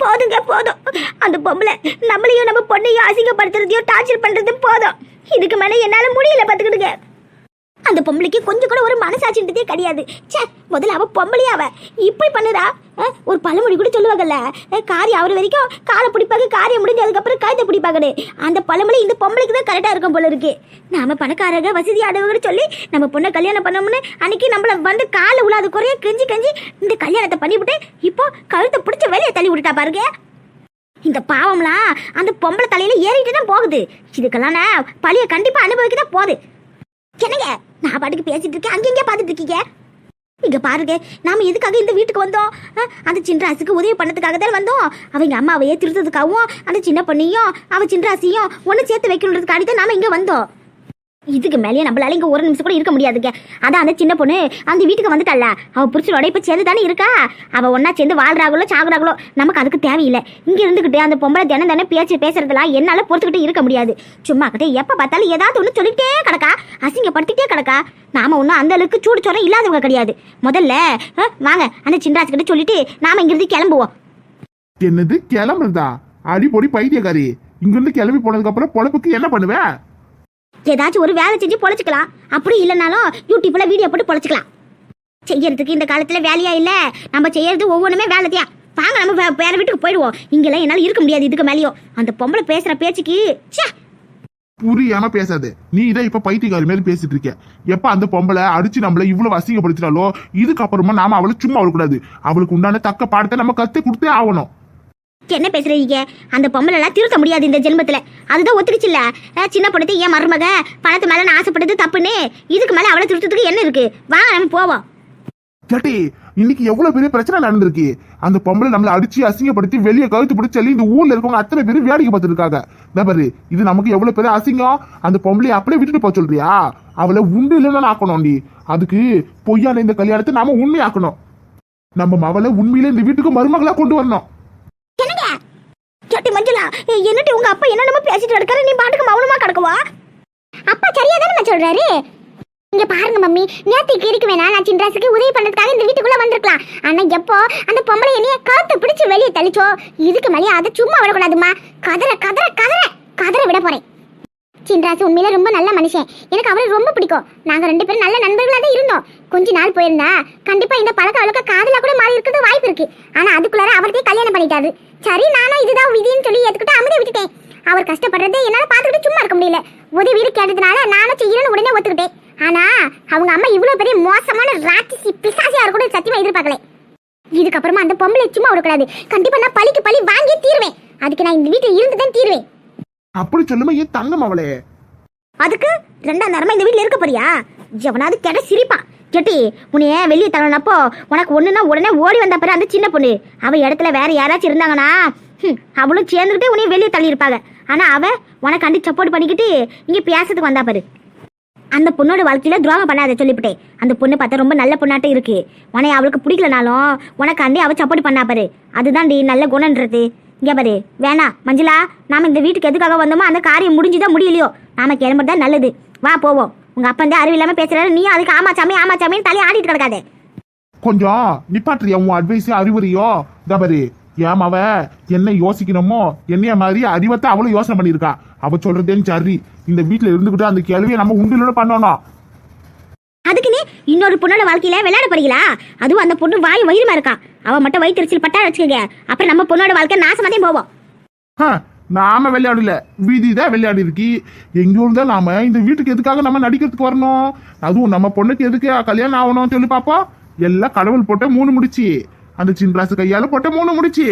போதுங்க போதும். அந்த பொம்பளை நம்மளையும் நம்ம பொண்ணையும் அசிங்கப்படுத்துறதையும் டார்ச்சர் பண்றதும் போதும். இதுக்கு மேலே என்னால் முடியல பார்த்துக்கிடுங்க. அந்த பொம்பளைக்கு கொஞ்சம் கூட ஒரு மனசாட்சின்றதே கிடையாது. ச்சே முதல்ல அவ பொம்பளையா அவ. இப்படி பண்ணுறா? ஒரு பழமொழி கூட சொல்லுவாங்கல்ல. காரியம் அவர் வரைக்கும் காலை பிடிப்பாங்க காரியம் முடிஞ்சு அதுக்கப்புறம் கழுத்தை பிடிப்பாங்கன்னு. அந்த பழமொழி இந்த பொம்பளைக்கு தான் கரெக்டாக இருக்கும் போல இருக்கு. நாம பணக்காரங்க வசதி ஆடவங்கன்னு சொல்லி நம்ம பொண்ணை கல்யாணம் பண்ணோம்னு அன்னைக்கு நம்மள வந்து காலை உலாது குறைய கெஞ்சி கெஞ்சி இந்த கல்யாணத்தை பண்ணிவிட்டு இப்போ கழுத்தை பிடிச்ச வெளியே தள்ளி விட்டுட்டா பாருங்க. இந்த பாவம்லாம் அந்த பொம்பளை தலையில ஏறிட்டு தான் போகுது. இதுக்கெல்லாம் நான் பழிய கண்டிப்பா அனுபவிக்க தான் போகுது. என்னங்க? நான் பாட்டுக்கு பேசிட்டு இருக்கேன். அங்கெங்கே பார்த்துட்டு இருக்கீங்க? இங்க பாருங்க நாம எதுக்காக இந்த வீட்டுக்கு வந்தோம்? அந்த சின்ராசுக்கு உதவி பண்ணதுக்காக தான் வந்தோம். அவங்க அம்மாவையே திருத்ததுக்காகவும் அந்த சின்ன பொண்ணையும் அவ சின்ராசியும் ஒன்று சேர்த்து வைக்கணுன்றதுக்காண்டி தான் நாம இங்க வந்தோம். இதுக்கு மேலேயே நம்மளால இங்கே ஒரு நிமிஷம் கூட இருக்க முடியாதுங்க. அதான் அந்த சின்ன பொண்ணு அந்த வீட்டுக்கு வந்துட்டால அவ புருஷனோட இப்போ சேர்ந்து தானே இருக்கா? அவ ஒன்னா சேர்ந்து வாழ்றாங்களோ சாகுறாங்களோ நமக்கு அதுக்கு தேவையில்லை. இங்கே இருந்துக்கிட்டு அந்த பொம்பளை தினம் தானே பேச்சு பேசுறதுலாம் என்னால் பொறுத்துக்கிட்டே இருக்க முடியாது. சும்மா கிட்ட எப்போ பார்த்தாலும் ஏதாவது ஒன்று சொல்லிக்கிட்டே கிடக்கா? அசிங்கப்படுத்திட்டே கிடக்கா? நாம ஒன்றும் அந்த அளவுக்கு சூடு சொரம் இல்லாதவங்க கிடையாது. முதல்ல வாங்க அந்த சின்ராஜ் கிட்ட சொல்லிட்டு நாம இங்கிருந்து கிளம்புவோம். என்னது? கிளம்புறதா? அடிப்பொடி பைத்தியக்காரி. இங்கிருந்து கிளம்பி போனதுக்கு அப்புறம் பொழப்புக்கு என்ன பண்ணுவேன் ஏதாச்சும் ஒரு வேலை செஞ்சு பொழைச்சிக்கலாம். அப்படி இல்லைனாலும் யூடியூப்ல வீடியோ போட்டு பொழைச்சிக்கலாம். செய்யறதுக்கு இந்த காலத்துல வேலையா இல்ல. நம்ம செய்யறது ஒவ்வொன்றுமே வேலைத்தியா வாங்க நம்ம வேற வீட்டுக்கு போயிடுவோம். இங்கெல்லாம் என்னால இருக்க முடியாது இதுக்கு மேலேயும். அந்த பொம்பளை பேசுற பேச்சுக்கு ச்சே! புரியாம பேசாது. நீ இதை இப்ப பைத்தியக்காரி மாதிரி பேசிட்டு இருக்க. எப்ப அந்த பொம்பளை அடிச்சு நம்மள இவ்வளவு அசிங்கப்படுத்தினாலோ இதுக்கப்புறமா நாம அவளை சும்மா விடக்கூடாது. அவளுக்கு உண்டான தக்க பாடத்தை நம்ம கத்து கொடுத்தே ஆகணும். என்ன பேசுறீங்க? அந்த பொம்பளை எல்லாம் திருத்த முடியாது இந்த ஜென்மத்துல. அதுதான் ஒத்துக்குச்சுல்ல? சின்ன பொண்ணு என் மருமக? பணத்து மேல நான் ஆசைப்பட்டது தப்புன்னு? இதுக்கு மேல அவளை திருத்தத்துக்கு என்ன இருக்கு? வாங்க நம்ம போவோம். கேட்டி இன்னைக்கு எவ்வளவு பெரிய பிரச்சனை நடந்திருக்கு? அந்த பொம்பளை நம்மள அடிச்சு அசிங்கப்படுத்தி வெளியே கழுத்து பிடிச்சி சொல்லி இந்த ஊர்ல இருக்கவங்க அத்தனை பேரும் வேடிக்கை பார்த்துருக்காங்க. இருக்காங்க பாரு இது நமக்கு எவ்வளவு பெரிய அசிங்கம்? அந்த பொம்பளை அப்படியே விட்டுட்டு போக சொல்றியா? அவளை உண்டு இல்லைன்னு ஆக்கணும் நீ அதுக்கு பொய்யான இந்த கல்யாணத்தை நாம உண்மையாக்கணும். நம்ம மவளை உண்மையில இந்த வீட்டுக்கு மருமகளா கொண்டு வரணும். என்னட்டு உங்க அப்பா என்னமோ பேசிட்டு கிடக்காரு நீ பாட்டுக்கு மௌனமா கிடக்குவா? அப்பா சரியா தானே சொல்றாரு? இங்க பாருங்க மம்மி நேத்து கிரிக்கு வேணா நான் சின்ராசுக்கு உதவி பண்றதுக்காக இந்த வீட்டுக்குள்ள வந்திருக்கலாம். ஆனா எப்போ அந்த பொம்பளை என்னைய காத்து பிடிச்சு வெளியே தள்ளிச்சோ? இதுக்கு மேலே அதை சும்மா விடக்கூடாதுமா கதற கதற கதற கதற விட போறேன். சின்ராசு உண்மையில ரொம்ப நல்ல மனுஷன். எனக்கு அவரை ரொம்ப பிடிக்கும். நாங்க ரெண்டு பேரும் நல்ல நண்பர்களா தான் இருந்தோம். கொஞ்ச நாள் போயிருந்தா கண்டிப்பா இந்த பழக்க வழக்க காதலா கூட மாறி இருக்கிறது வாய்ப்பு இருக்கு. ஆனா அதுக்குள்ளார அவர்கிட்ட கல்யாணம் பண்ணிட்டாரு. சரி நானும் இதுதான் விதின்னு சொல்லி ஏத்துக்கிட்டு அமைதி விட்டுட்டேன். அவர் கஷ்டப்படுறதை என்னால பாத்துக்கிட்டு சும்மா இருக்க முடியல. உதவி கேட்டதுனால நானும் செய்யணும்னு உடனே ஒத்துக்கிட்டேன். ஆனா அவங்க அம்மா இவ்வளவு பெரிய மோசமான ராட்சசி பிசாசியா கூட சத்தியமா எதிர்பார்க்கல. இதுக்கப்புறமா அந்த பொம்பளை சும்மா விடக்கூடாது கண்டிப்பா நான் பழிக்கு பழி வாங்கியே தீருவேன். அதுக்கு நான் இந்த வீட்டுல இருந்து தான் தீருவேன். அப்படி சொல்லுமா ஏன் தங்கம் அவளே? அதுக்கு ரெண்டாம் நேரமா இந்த வீட்ல இருக்க போறியா? எவனாவது கேட்ட சிரிப்பான் கெட்டி உன்னைய வெளியே தள்ளனப்போ உனக்கு ஒன்றுனா உடனே ஓடி வந்த பிறகு அந்த சின்ன பொண்ணு. அவள் இடத்துல வேற யாராச்சும் இருந்தாங்கன்னா அவளும் சேர்ந்துக்கிட்டு உன்னையும் வெளியே தள்ளியிருப்பாங்க. ஆனால் அவள் உனக்கு உனக்காண்டி சப்போர்ட் பண்ணிக்கிட்டு இங்கே பேசுறதுக்கு வந்தா பாரு. அந்த பொண்ணோட வாழ்க்கையில் துரோகம் பண்ணாத சொல்லிவிட்டேன் அந்த பொண்ணு பார்த்தா ரொம்ப நல்ல பொண்ணாட்டம் இருக்கு. உனைய அவளுக்கு பிடிக்கலனாலும் உனக்காண்டி அவள் சப்போர்ட் பண்ணா பாரு. அதுதான்டி நல்ல குணன்றது இங்கே பாரு வேணாம் மஞ்சளா நாம் இந்த வீட்டுக்கு எதுக்காக வந்தோமோ அந்த காரியம் முடிஞ்சுதான் முடியலையோ நாம கிளம்புறதா நல்லது. வா போவோம். உங்க அப்பா வந்து அறிவு இல்லாம பேசுறாரு. நீ அதுக்கு ஆமாச்சாமி ஆமாச்சாமின்னு தலையை ஆடிட்டு கிடக்காதே. கொஞ்சம் நிப்பாட்டுறியா உன் அட்வைஸ் அறிவுரையோ? இதா பாரு. ஏன் அவ என்ன யோசிக்கணுமோ? என்னைய மாதிரி அறிவத்தை அவளும் யோசனை பண்ணியிருக்கா. அவ சொல்றதேன்னு சரி. இந்த வீட்டுல இருந்துகிட்டு அந்த கேள்வியை நம்ம உண்டு பண்ணணும். அதுக்குன்னு இன்னொரு பொண்ணோட வாழ்க்கையில விளையாட போறீங்களா? அதுவும் அந்த பொண்ணு வாய் வயிறுமா இருக்கா. அவ மட்டும் வயிற்றுச்சல் பட்டா வச்சுக்கோங்க. அப்புறம் நம்ம பொண்ணோட வாழ்க்கை நாசமாதே போவோம். நாம விளையாடல வீதி தான் விளையாடி இருக்கி. எங்கேயோ இருந்தா நாம இந்த வீட்டுக்கு எதுக்காக நம்ம நடிக்கிறதுக்கு வரணும்? அதுவும் நம்ம பொண்ணுக்கு எதுக்கு கல்யாணம் ஆகணும் சொல்லி பாப்போம். எல்லாம் கடவுள் போட்ட மூணு முடிச்சு. அந்த சின்ராசு கையால போட்ட மூணு முடிச்சு.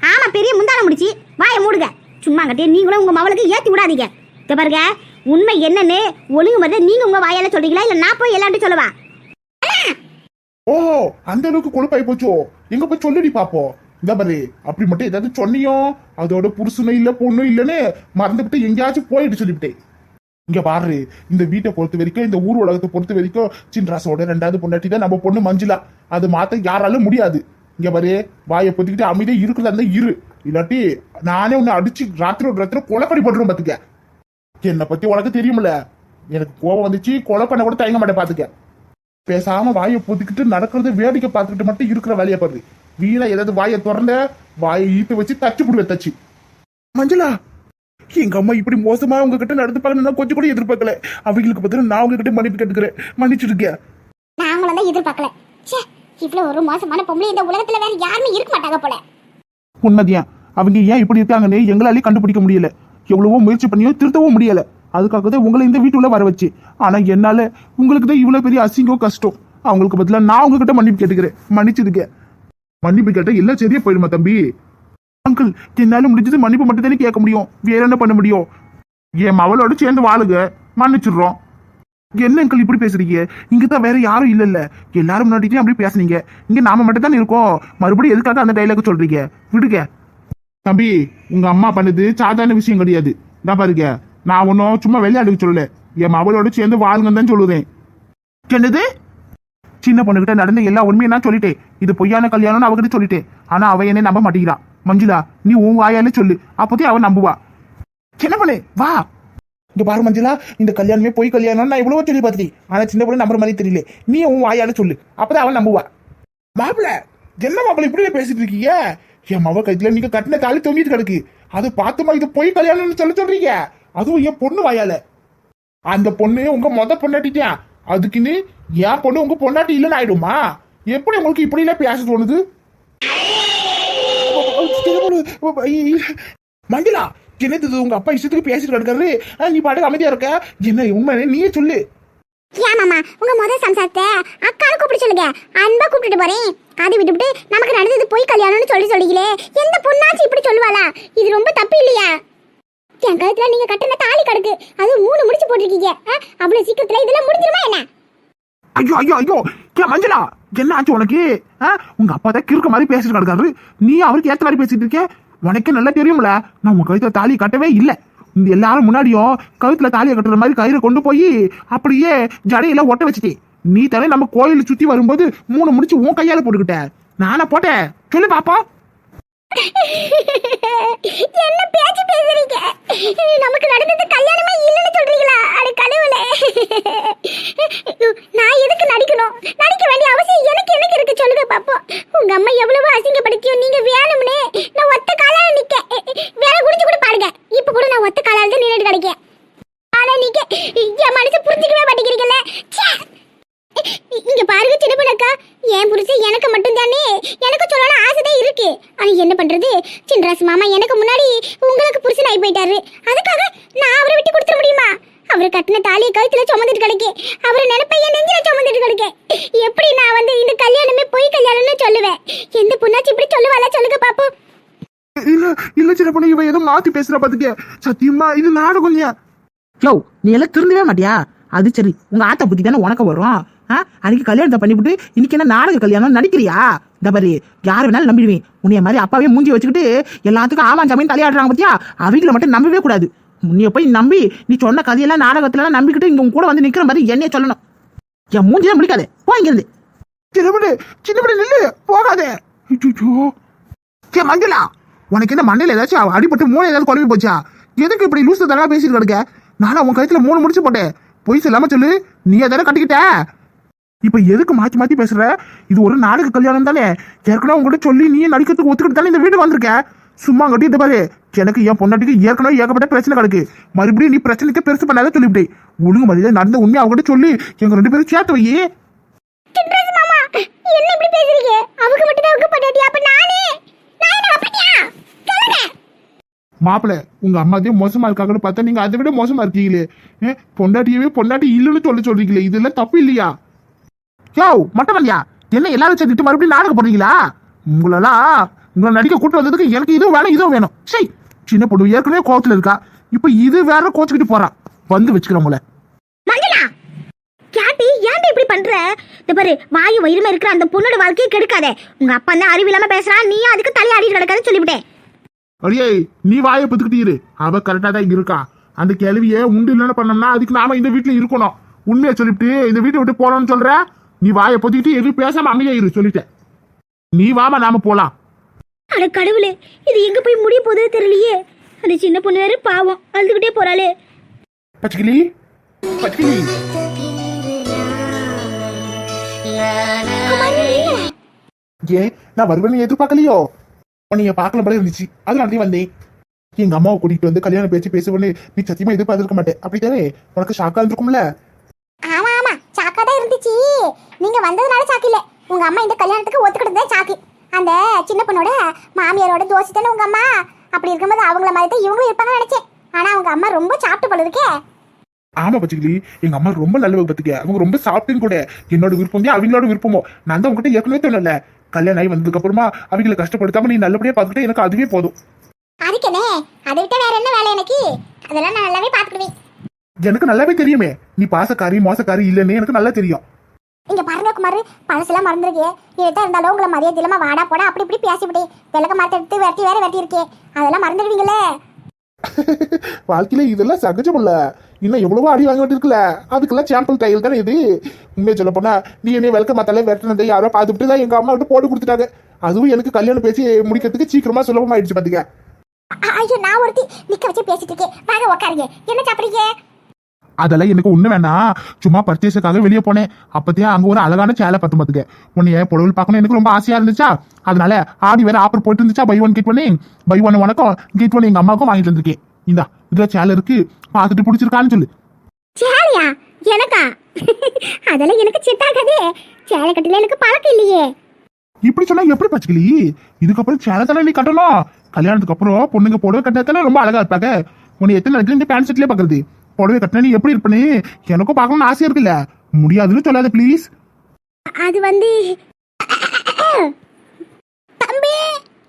ஆமா பெரிய முந்தான முடிச்சு. வாயை மூடுங்க. சும்மா கட்டியே நீங்களும் உங்க மவளுக்கு ஏத்தி விடாதீங்க. இத பாருங்க உண்மை என்னன்னு ஒழுங்கு மாதிரி நீங்க உங்க வாயால சொல்றீங்களா? இல்ல நான் போய் எல்லார்ட்டும் சொல்லவா? ஓ அந்த அளவுக்கு கொழுப்பாய் போச்சோ? எங்க போய் சொல்லுடி பாப்போம். இந்த பாரு அப்படி மட்டும் ஏதாவது சொன்னியோ அதோட புருஷனும் இல்லை பொண்ணும் இல்லைன்னு மறந்துவிட்டு எங்கேயாச்சும் போயிட்டு சொல்லிவிட்டேன் இங்க பாரு இந்த வீட்டை பொறுத்த வரைக்கும் இந்த ஊர் உலகத்தை பொறுத்த வரைக்கும் சின்ராசோட ரெண்டாவது பொண்டாட்டி தான் நம்ம பொண்ணு மஞ்சுளா. அது மாத்த யாராலும் முடியாது. இங்க பாரு வாயை பொத்திக்கிட்டு அமைதியா இருக்கிறதா இருந்தா இரு. இல்லாட்டி நானே உன்னை அடிச்சு ராத்திரி ஒரு ராத்திரி கொலைப்படி பண்ணி போட்டுருவேன் பாத்துக்க. என்னை பத்தி உனக்கு தெரியுமில்ல எனக்கு கோபம் வந்துச்சு கொலை பண்ண கூட தயங்க மாட்டேன் பாத்துக்க. பேசாம வாயை பொத்திக்கிட்டு நடக்கிறத வேடிக்கை பார்த்துக்கிட்டு மட்டும் இருக்கிற வேலையை பாரு. வீணா ஏதாவது வாயை திறந்த வாயை ஈத்து வச்சு தச்சு புடுவேன் தச்சு. மஞ்சளா எங்க அம்மா இப்படி மோசமா உங்ககிட்ட நடந்துப்பாங்கன்னு நான் கொஞ்சம் கூட எதிர்பார்க்கல. அவங்களுக்கு பதிலா நான் உங்ககிட்ட மன்னிப்பு கேட்டுக்கிறேன். மன்னிச்சிருக்கேன் நாங்களும் தான் எதிர்பார்க்கல. ச்சே இவ்வளவு ஒரு மோசமான பொம்பளை இந்த உலகத்துல வேற யாருமே இருக்க மாட்டாங்க போல. உண்மைதியான் அவங்க ஏன் இப்படி இருக்காங்கன்னு எங்களாலே கண்டுபிடிக்க முடியல. எவ்வளவோ முயற்சி பண்ணியோ திருத்தவும் முடியல. அதுக்காக தான் உங்களை இந்த வீட்டுல வர வச்சு. ஆனா என்னால உங்களுக்கு தான் இவ்வளவு பெரிய அசிங்கம் கஷ்டம். அவங்களுக்கு பதிலா நான் உங்ககிட்ட மன்னிப்பு கேட்டுக்கிறேன். மன்னிச்சிருக்கேன் மன்னிப்பு கேட்டா எல்லாம் சரியா போயிடுமா தம்பி? அங்கிள் என்னால முடிஞ்சது மன்னிப்பு மட்டும் தானே கேட்க முடியும். வேற என்ன பண்ண முடியும்? என் மவளோட சேர்ந்து வாழுங்க. மன்னிச்சிடுறோம். என்ன அங்கிள் இப்படி பேசுறீங்க? இங்க தான் வேற யாரும் இல்ல இல்ல எல்லாரும் முன்னாடியும் அப்படி பேசுனீங்க. இங்க நாம மட்டும் தானே இருக்கோம். மறுபடியும் எதுக்காக அந்த டைலாக் சொல்றீங்க? விடுங்க. தம்பி உங்க அம்மா பண்ணது சாதாரண விஷயம் கிடையாது. நான் பாருங்க. நான் ஒன்னும் சும்மா விளையாடுக்கு சொல்லல. என் மவளோட சேர்ந்து வாழுங்கன்னு தான் சொல்லுறேன் என்னது? சின்ன பொண்ணுகிட்ட நடந்த எல்லா உண்மையும் நான் சொல்லிட்டேன். இது பொய்யான கல்யாணம்னு அவகிட்ட சொல்லிட்டேன். ஆனா அவ என்னை நம்ப மாட்டேங்கிறா. மஞ்சுளா நீ உன் வாயாலே சொல்லு. அப்போதே அவ நம்புவா. சின்ன பொண்ணு வா. இந்த பாரு மஞ்சுளா இந்த கல்யாணமே போய் கல்யாணம் நான் இவ்வளவு சொல்லி பார்த்துட்டேன் ஆனா சின்ன பொண்ணு நம்புற மாதிரி தெரியல. நீ உன் வாயால சொல்லு. அப்பதான் அவன் நம்புவா. மாப்பிள என்ன மாப்பிள்ள இப்படி பேசிட்டு இருக்கீங்க? என் மவ கைத்துல நீங்க கட்டின தாலி தொங்கிட்டு கிடக்கு. அது பார்த்துமா இது பொய் கல்யாணம்னு சொல்ல சொல்றீங்க? அதுவும் என் பொண்ணு வாயால. அந்த பொண்ணு உங்க மொத பொண்ணாட்டிட்டியா அதுக்குன்னு என் பொண்ணு உங்க பொண்டாட்டி இல்லைன்னு ஆயிடுமா எப்படி உங்களுக்கு இப்படி எல்லாம் பேச தோணுது? மஞ்சளா என்னது உங்க அப்பா இஷ்டத்துக்கு பேசிட்டு கிடக்காரு. நீ பாட்டுக்கு அமைதியா இருக்க. என்ன உண்மை நீயே சொல்லு. ஏன் உங்க முத சம்சாரத்தை அக்காவை கூப்பிட்டு சொல்லுங்க. அன்பா கூப்பிட்டு போறேன். அதை விட்டுவிட்டு நமக்கு நடந்தது போய் கல்யாணம்னு சொல்லி சொல்லிக்கலே எந்த பொண்ணாச்சும் இப்படி சொல்லுவாளா? இது ரொம்ப தப்பு இல்லையா? என் கழுத்துல நீங்க கட்டின தாலி கிடக்கு அது மூணு முடிச்சு போட்டிருக்கீங்க. அவ்வளவு சீக்கிரத்துல இதெல்லாம் முடிஞ்சிருமா என்ன? ஐயோ ஐயோ ஐயோ. கே மஞ்சளா என்ன ஆச்சு உனக்கு? ஆ? உங்க அப்பா தான் கிறுக்க மாதிரி பேசிட்டு கிடக்காரு. நீ அவருக்கு ஏத்த மாதிரி பேசிட்டு இருக்க? உனக்கே நல்லா தெரியும்ல. நான் உங்க கழுத்துல தாலி கட்டவே இல்லை. இந்த எல்லாரும் முன்னாடியும் கழுத்துல தாலியை கட்டுற மாதிரி கயிறை கொண்டு போய் அப்படியே ஜடையில ஒட்ட வச்சுட்டேன் நீ தானே நம்ம கோயில சுத்தி வரும்போது மூணு முடிச்சு உன் கையால போட்டுக்கிட்ட. நானே போட்டேன். சொல்லு பாப்பா. என்ன பேச்சு பேசுறீங்க? நமக்கு நடந்தது கல்யாணமே இல்லைன்னு சொல்றீங்களா? அட கடவுளே. நான் எதுக்கு நடிக்கணும்? நடிக்க வேண்டிய அவசியம் எனக்கு எனக்கு இருக்கு சொல்லுங்க பாப்போம். உங்க அம்மா எவ்வளவு அசிங்கப்படுத்தியோ நீங்க வேணும்னே நான் ஒத்த காலால நிக்க வேற குடிச்சு கூட பாருங்க. இப்ப கூட நான் ஒத்த காலால தான் நின்றுட்டு கிடைக்கேன். ஆனா நீங்க என் மனசு புரிஞ்சுக்கவே மாட்டேங்கிறீங்கல்ல. இங்க பாருங்க சின்ன பொண்ணக்கா. என் புருஷன் எனக்கு மட்டும் தானே எனக்கு சொல்லணும் ஆசைதான் இருக்கு. ஆனா என்ன பண்றது? சின்ராசு மாமா எனக்கு முன்னாடி உங்களுக்கு புருஷன் ஆகி போயிட்டாரு. அதுக்காக நான் அவரை விட்டு கொடுத்துட முடியுமா? அவர் கட்டின தாலியை கழுத்துல சுமந்துட்டு கிடைக்கே. அவர் நினைப்ப என் நெஞ்சில சுமந்துட்டு கிடைக்கே. எப்படி நான் வந்து இந்த கல்யாணமே பொய் கல்யாணம்னு சொல்லுவேன்? எந்த பொண்ணாச்சும் இப்படி சொல்லுவாளா? சொல்லுங்க பாப்போம். இல்ல இல்ல சின்ன பொண்ணு இவன் ஏதோ மாத்தி பேசுற பாத்துக்க. சத்தியமா இது நாடகம் ஏன் யோ நீ எல்லாம் திருந்தவே மாட்டியா? அது சரி உங்க ஆத்தா புத்தி தானே உனக்கு வரும். ஆ? அன்னைக்கு கல்யாணத்தை பண்ணிவிட்டு இன்னைக்கு என்ன நாடக கல்யாணம் நடிக்கிறியா? இந்த யார் வேணாலும் நம்பிடுவேன். உன்னைய மாதிரி அப்பாவே மூஞ்சி வச்சுக்கிட்டு எல்லாத்துக்கும் ஆமாம் ஜாமீன் தலையாடுறாங்க பார்த்தியா அவங்கள மட்டும் நம்பவே கூடாது. உன்னைய போய் நம்பி நீ சொன்ன கதையெல்லாம் நாடகத்திலலாம் நம்பிக்கிட்டு இங்கே கூட வந்து நிற்கிற மாதிரி என்னைய சொல்லணும். என் மூஞ்சிலாம் முடிக்காது போ இங்கிருந்து. சின்ன பொண்ணு சின்ன நில்லு போகாதே. சே ஏ மஞ்சளா உனக்கு என்ன மண்டையில் ஏதாச்சும் அடிபட்டு மூளை ஏதாவது குழம்பு போச்சா? எதுக்கு இப்படி லூசு தடவை பேசிட்டு கிடக்க? நானும் உன் கழுத்தில் மூணு முடிச்சு போட்டேன். பொய் சொல்லாம சொல்லு நீ அதெல்லாம் கட்டிக்கிட்ட? இப்ப எதுக்கு மாத்தி மாத்தி பேசுற? இது ஒரு நாடக கல்யாணம் தானே. ஏற்கனவே உங்ககிட்ட சொல்லி நீ நடிக்கிறதுக்கு ஒத்துக்கிட்டு தானே இந்த வீட்டுக்கு வந்திருக்க? சும்மா கட்டிட்டு பாரு. எனக்கு என் பொண்டாட்டிக்கு ஏற்கனவே ஏகப்பட்ட பிரச்சனை கிடக்கு. மறுபடியும் நீ பிரச்சனைக்கு பெருசு பண்ணாத சொல்லிவிட்டேன் ஒழுங்கு மரியாதை நடந்த உண்மையை அவங்ககிட்ட சொல்லி எங்க ரெண்டு பேரும் சேர்த்து வை. சின்ராசு மாமா. என்ன இப்படி பேசுறீங்க? அவங்க மட்டும் தான் அவங்க பொண்டாட்டி. அப்ப நானே? நான் என்ன அப்படியா சொல்லுங்க. மாப்பிள உங்க அம்மாதே மோசமா இருக்காங்கன்னு பார்த்தா நீங்க அதை விட மோசமா இருக்கீங்களே. பொண்டாட்டியவே பொண்டாட்டி இல்லைன்னு சொல்ல சொல்றீங்களே. இதெல்லாம் தப்பு இல்லையா? யோ மட்டமல்லையா? என்ன எல்லாரும் சேர்ந்துட்டு மறுபடியும் நாடகம் போடுறீங்களா? உங்களெல்லாம் உங்களை நடிக்க கூட்டு வந்ததுக்கு எனக்கு இதுவும் வேணும் இதுவும் வேணும். சரி சின்ன பொண்ணு ஏற்கனவே கோவத்துல இருக்கா. இப்ப இது வேற கோச்சுக்கிட்டு போறா. வந்து வச்சுக்கிறேன் உங்களை. கேட்டி ஏன்டா இப்படி பண்ற? இந்த பாரு வாயு வயிறுமா இருக்கிற அந்த பொண்ணோட வாழ்க்கையை கெடுக்காத. உங்க அப்பா தான் அறிவு இல்லாம பேசுறான் நீ அதுக்கு தலையாடி கிடக்காதுன்னு சொல்லிவிட்டேன். அடியே நீ வாயை பத்துக்கிட்டு இரு. அவ கரெக்டா தான் இருக்கா. அந்த கேள்வியை உண்டு இல்லைன்னு பண்ணோம்னா அதுக்கு நாம இந்த வீட்டுல இருக்கணும். உண்மையை சொல்லிட்டு இந்த வீட்டை விட்டு போலாம்னு சொல்ற? நீ வாயை பொத்திக்கிட்டு எதுவும் பேசாம அமைதியா இரு சொல்லிட்டேன். நீ வாமா நாம போலாம். அட கடவுளே இது எங்க போய் முடிய போகுது தெரியலையே. அந்த சின்ன பொண்ணு வேற பாவம் அழுதுகிட்டே போறாளே. பச்சைக்கிளி பச்சைக்கிளி. ஏன் நான் வருவேன்னு எதிர்பார்க்கலையோ? நீங்க பார்க்கல போல இருந்துச்சு. அதனால தான் வந்தேன். எங்க அம்மாவை கூட்டிட்டு வந்து கல்யாணம் பேச்சு பேசுவேன்னு நீ சத்தியமா எதிர்பார்த்திருக்க மாட்டேன் அப்படித்தானே? உனக்கு ஷாக்கா இருந்திருக்கும்ல ஆமா ஆமா சாக்கா தான் இருந்துச்சு நீங்க வந்ததுனால சாக்கு இல்ல. உங்க அம்மா இந்த கல்யாணத்துக்கு ஒத்துக்கிட்டு தான் சாக்கு. அந்த சின்ன பொண்ணோட மாமியாரோட தோசை தானே உங்க அம்மா? அப்படி இருக்கும்போது அவங்கள மாதிரி தான் இவங்களும் இருப்பாங்கன்னு நினைச்சேன். ஆனா அவங்க அம்மா ரொம்ப சாப்பிட்டு போல இருக்கே ஆமா பச்சிக்கலி எங்க அம்மா ரொம்ப நல்லவங்க பத்துக்க. அவங்க ரொம்ப சாப்பிட்டும் கூட. என்னோட விருப்பம் தான் அவங்களோட விருப்பமோ. நான் தான் உங்ககிட்ட ஏற்கனவே தோணல கல்யாணம் ஆகி வந்ததுக்கு அப்புறமா அவங்களை கஷ்டப்படுத்தாம நீ நல்லபடியா பார்த்துக்கிட்டே எனக்கு அதுவே போதும். அதுக்கனே அதை விட்ட வேற என்ன வேலை எனக்கு? அதெல்லாம் நான் நல்லாவே பாத்துக்கிடுவேன். எனக்கு நல்லாவே தெரியுமே. நீ பாசக்காரி மோசக்காரி இல்லைன்னு எனக்கு நல்லா தெரியும். இங்க பாருங்க குமார் பழசெல்லாம் மறந்துருக்கே. எதான் இருந்தாலும் உங்களை மதியம் திலமா வாடா போடா அப்படி இப்படி பேசிவிட்டு. விளக்க மரத்தை எடுத்து வெட்டி வேற வெட்டி இருக்கே அதெல்லாம் மறந்துடுவீங்களே? வாழ்க்கையில இதெல்லாம் சகஜம் இல்ல இன்னும் எவ்வளவோ அடி வாங்க வேண்டியிருக்குல்ல அதுக்கெல்லாம் சாம்பிள் கையில் தானே இது? உண்மையை சொல்ல போனா நீ என்னை விளக்க மத்தாலே வெட்டினதை யாரோ பார்த்துட்டு தான் எங்க அம்மா விட்டு போட்டு கொடுத்துட்டாங்க. அதுவும் எனக்கு கல்யாணம் பேசி முடிக்கிறதுக்கு சீக்கிரமா சுலபமாயிடுச்சு பாத்துக்க. ஐயோ நான் ஒருத்தி நிக்க வச்சு பேசிட்டு இருக்கேன். வாங்க உட்காருங்க என்ன சாப்பிடுறீங்க? அதெல்லாம் எனக்கு ஒண்ணு வேண்டாம் சும்மா பர்ச்சேஸுக்காக வெளியே போனேன். அப்பதான் அங்க ஒரு அழகான சேலை பார்த்து பாத்துக்க உன்னைய புடவில் பார்க்கணும் எனக்கு ரொம்ப ஆசையா இருந்துச்சா? அதனால ஆடி வேற ஆஃபர் போயிட்டு இருந்துச்சா? பை ஒன் கெட் பண்ணி பை ஒன் உனக்கும் கெட் ஒன் எங்க அம்மாவுக்கும் வாங்கிட்டு வந்திருக்கேன். இந்தா இதுல சேலை இருக்கு. பார்த்துட்டு பிடிச்சிருக்கான்னு சொல்லு. சேலையா? எனக்கா? அதெல்லாம் எனக்கு செட்டாகாதே சேலை கட்டல எனக்கு பழக்கம் இல்லையே. இப்படி சொன்னா எப்படி பச்சுக்கலி இதுக்கப்புறம் சேலை தானே நீ கட்டணும். கல்யாணத்துக்கு அப்புறம் பொண்ணுங்க புடவை கட்டினா ரொம்ப அழகா இருப்பாங்க. உன்னை எத்தனை நாளைக்கு இந்த பேண்ட் செட்லயே பாக்குறது? புடவை கட்டினா நீ எப்படி இருப்பனே? எனக்கும் பார்க்கணும்னு ஆசையா இருக்குல்ல. முடியாதுன்னு சொல்லாத ப்ளீஸ் அது வந்து தம்பி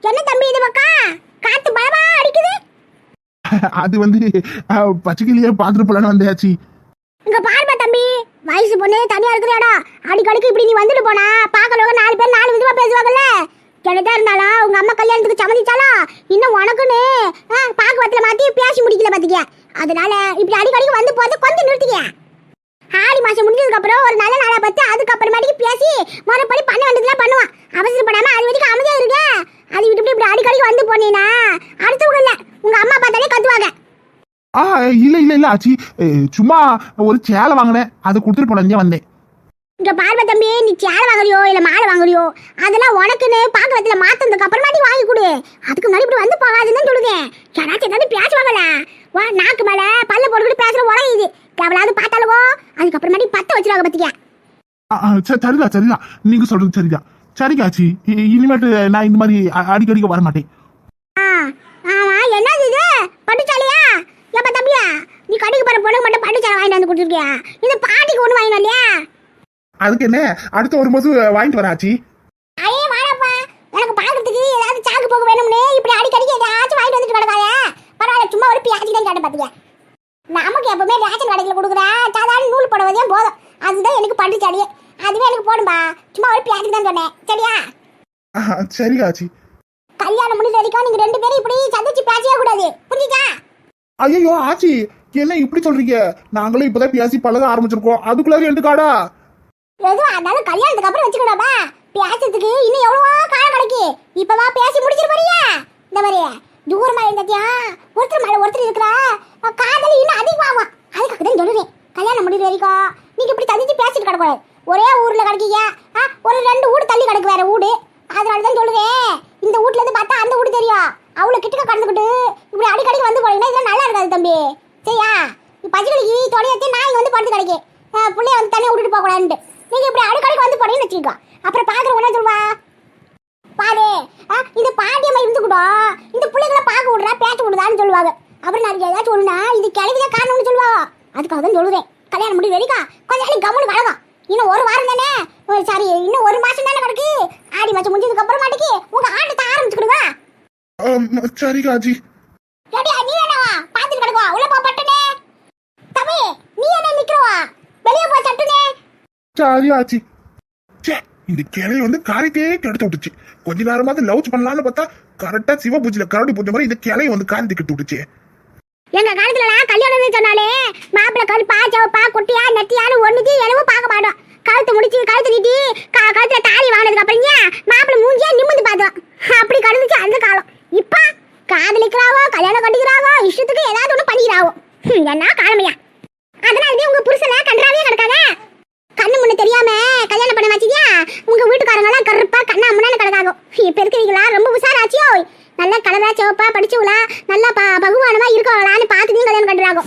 என்ன தம்பி இது பக்கம் காத்து பலமா அடிக்குது. அது வந்து பச்சைக்கிளியே பார்த்துட்டு போலான்னு வந்தாச்சு. இங்க பாருப்பா தம்பி வயசு பொண்ணு தனியா இருக்கிறாடா. அடிக்கடிக்கு இப்படி நீ வந்துட்டு போனா பாக்கலவங்க நாலு பேர் நாலு விதமா பேசுவாங்கல்ல. என்னதான் இருந்தாலும் உங்க அம்மா கல்யாணத்துக்கு சம்மதிச்சாலும் இன்னும் உனக்குன்னு பாக்குவத்துல மாத்தி பேசி முடிக்கல பாத்துக்க அதனால இப்படி அடிக்கடிக்கு வந்து போறது கொஞ்சம் நிறுத்திக்க ஆடி மாசம் முடிஞ்சதுக்கு அப்புறம் ஒரு நல்ல நாளை பார்த்து அதுக்கப்புறமேட்டுக்கு பேசி முறைப்படி பண்ண வேண்டியதுலாம் பண்ணுவான். அவசரப்படாம அது வரைக்கும் அமைதியா இருக்க. அது விட்டு இப்படி அடிக்கடிக்கு வந்து போனீங்கன்னா அடுத்தவங்க இல்ல. உங்க அம்மா பார்த்தாலே கத்துவாங்க. ஆ இல்ல இல்ல இல்ல ஆச்சி. ஏ, சும்மா ஒரு சேலை வாங்கினேன். அதை கொடுத்துட்டு போனே வந்தேன். இங்க பார்வ தம்பி நீ சேலை வாங்குறியோ இல்ல மாலை வாங்குறியோ? அதெல்லாம் உனக்குன்னு பாக்குறதுல மாத்ததுக்கு அப்புறமா நீ வாங்கி கொடு. அதுக்கு முன்னாடி இப்படி வந்து போகாதுன்னு சொல்லுவேன் யாராச்சும் ஏதாவது பேசுவாங்கல்ல வா நாக்கு மேல பல்ல போட்டுக்கிட்டு பேசுற உலகிது எவ்வளவு பார்த்தாலுவோ அதுக்கப்புறமாட்டி பத்த வச்சிருவாங்க பத்தியா? சரிதான் சரிதான் நீங்க சொல்றது சரிதான் இ- இனிமேட்டு நான் இந்த மாதிரி அடிக்கடிக்க வர மாட்டேன். என்னது இது? பட்டுச்சாலியா? ஏப்பா தம்பியா நீ கடைக்கு போற பொண்ணுக்கு மட்டும் பட்டுச்சாலை வாங்கிட்டு வந்து கொடுத்துருக்கியா? இது பாட்டிக்கு ஒண்ணு வாங்கினா இல்லையா அதுக்கு என்ன? அடுத்து வரும்போது வாங்கிட்டு வரேன் ஆச்சி. ஐயே வாடப்பா. எனக்கு பார்க்கறதுக்கு ஏதாவது சாக்கு போக்கு வேணும்னு இப்படி அடிக்கடிக்கு ஏதாச்சும் வாங்கிட்டு வந்துட்டு கிடக்காத? பரவாயில்ல சும்மா ஒரு பியாச்சி தான் கேட்ட பாத்தியா? நமக்கு எப்பவுமே ரேஷன் கடையில் கொடுக்குற சாதாரண நூல் புடவைதே போதும். அதுதான் எனக்கு பட்டு சாடியே அதுவே எனக்கு போடும்பா. சும்மா ஒரு பியாச்சி தான் சொன்னேன். சரியா? சரிங்க ஆச்சி. கல்யாணம் முடிஞ்ச வரைக்கும் நீங்க ரெண்டு பேரும் இப்படி சந்திச்சு பேசவே கூடாது. புரிஞ்சுச்சா? ஐயோ ஆச்சி என்ன இப்படி சொல்றீங்க? நாங்களும் இப்பதான் பேசி பழக ஆரம்பிச்சிருக்கோம். அதுக்குள்ளார ரெண்டு காடா? எதுவா இருந்தாலும் கல்யாணத்துக்கு அப்புறம் வச்சுக்கடாப்பா பேசுறதுக்கு இன்னும் எவ்வளவோ காலம் கிடைக்கு இப்பவா பேசி முடிச்சிட்டு போறியா? இந்த மாதிரி தூரமா இருந்தத்தியா ஒருத்தர் மேல ஒருத்தர் இருக்கிறா காதல் இன்னும் அதிகமாகும் அதுக்காக தான் சொல்லுறேன். கல்யாணம் முடிவு வரைக்கும் நீங்க இப்படி தந்திச்சு பேசிட்டு கிடக்கூடாது ஒரே ஊர்ல கிடைக்கீங்க. ஆ, ஒரு ரெண்டு வீடு தள்ளி கிடக்கு வேற வீடு அதனால தான் சொல்லுவேன் இந்த வீட்ல இருந்து பார்த்தா அந்த வீடு தெரியும். அவ்வளவு கிட்டக்க கடந்துக்கிட்டு இப்படி அடிக்கடிக்கு வந்து போனீங்கன்னா இதெல்லாம் நல்லா இருக்காது தம்பி. சரியா? பச்சைக்கிளிக்கு தொலையத்தை நான் இங்க வந்து படுத்து கிடைக்கு பிள்ளைய வந்து தனியாக விட்டுட்டு போகக்கூடாதுன்ட்டு. நீங்க இப்படி அடிக்கடிக்கு வந்து போனீங்கன்னு வச்சுக்கோ அப்புறம் பாக்குற உடனே சொல்லுவா பாரு இந்த பாட்டியம்மா இருந்துக்கூடும் இந்த பிள்ளைகளை பார்க்க விடுறா பேச விடுதான்னு சொல்லுவாங்க. அப்புறம் நான் ஏதாச்சும் ஒண்ணுனா இது கிளவிதான் காரணம்னு சொல்லுவாங்க அதுக்காக தான் சொல்லுறேன் கல்யாணம் முடிவு வரைக்கும் கொஞ்ச நாளைக்கு கம்முனு வழக்கம் இன்னும் ஒரு வாரம் தானே? சாரி இன்னும் ஒரு மாசம் தானே கிடக்கு? ஆடி மாசம் முடிஞ்சதுக்கு அப்புறம் மாட்டிக்கு உங்க ஆட்டத்தை ஆரம்பிச்சுக்கிடுவா. ஆச்சி ஏடியா நீ என்னவா பாத்துட்டு கிடக்குவா உள்ள போ பட்டுனே தம்பி நீ என்ன நிக்கிறவா வெளியே போ சட்டுனே சரி ஆச்சு. ச்சே இந்த கிளை வந்து காரியத்தையே கெடுத்து விட்டுச்சு. கொஞ்ச நேரமாவது லவ் பண்ணலாம்னு பார்த்தா கரெக்டா சிவ பூஜையில கரடி பூஜை மாதிரி இந்த கிளை வந்து காந்தி கெட்டு விட்டுச்சு. எங்க காலத்துல கல்யாணம் சொன்னாலே மாப்பிள்ளை கருப்பா பா குட்டியா நெட்டியான்னு ஒண்ணுத்தையும் எதுவும் பார்க்க மாட்டோம். கழுத்து முடிச்சு கழுத்து நீட்டி கா கழுத்துல தாலி வாங்கினதுக்கு அப்புறம் ஏன் மூஞ்சியா நிமிந்து பார்த்தோம் அப்படி கடந்துச்சு அந்த காலம். இப்ப காதலிக்கிறாவோ கல்யாணம் கட்டிக்கிறாவோ இஷ்டத்துக்கு ஏதாவது ஒண்ணு பண்ணிக்கிறாவோ. என்ன காலமையா? அதனாலதான் உங்க புருஷனை கன்றாவே கிடக்காங்க கண்ணு தெரியாம கல்யாணம் பண்ண வச்சியா உங்க வீட்டுக்காரங்க எல்லாம் கருப்பா கண்ணா முன்னாடி கிடக்காகும் இப்ப இருக்கிறீங்களா ரொம்ப உஷாராச்சியோ நல்லா கலரா சிவப்பா படிச்சவங்களா நல்லா ப பகுமானமா இருக்கவங்களான்னு பார்த்து நீங்க கல்யாணம் கட்டுறாங்க.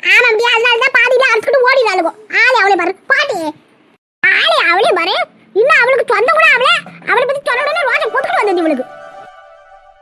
ஆமா அப்படியே? அதனால தான் பாதியில அறுத்துட்டு ஓடிடாளுங்க ஆளே அவளே பாரு. பாட்டி. ஆளே அவளே பாரு. இன்னும் அவளுக்கு சொந்த கூட அவளே அவளை பத்தி சொல்லணும்னு உடனே போட்டுட்டு வந்தது இவளுக்கு.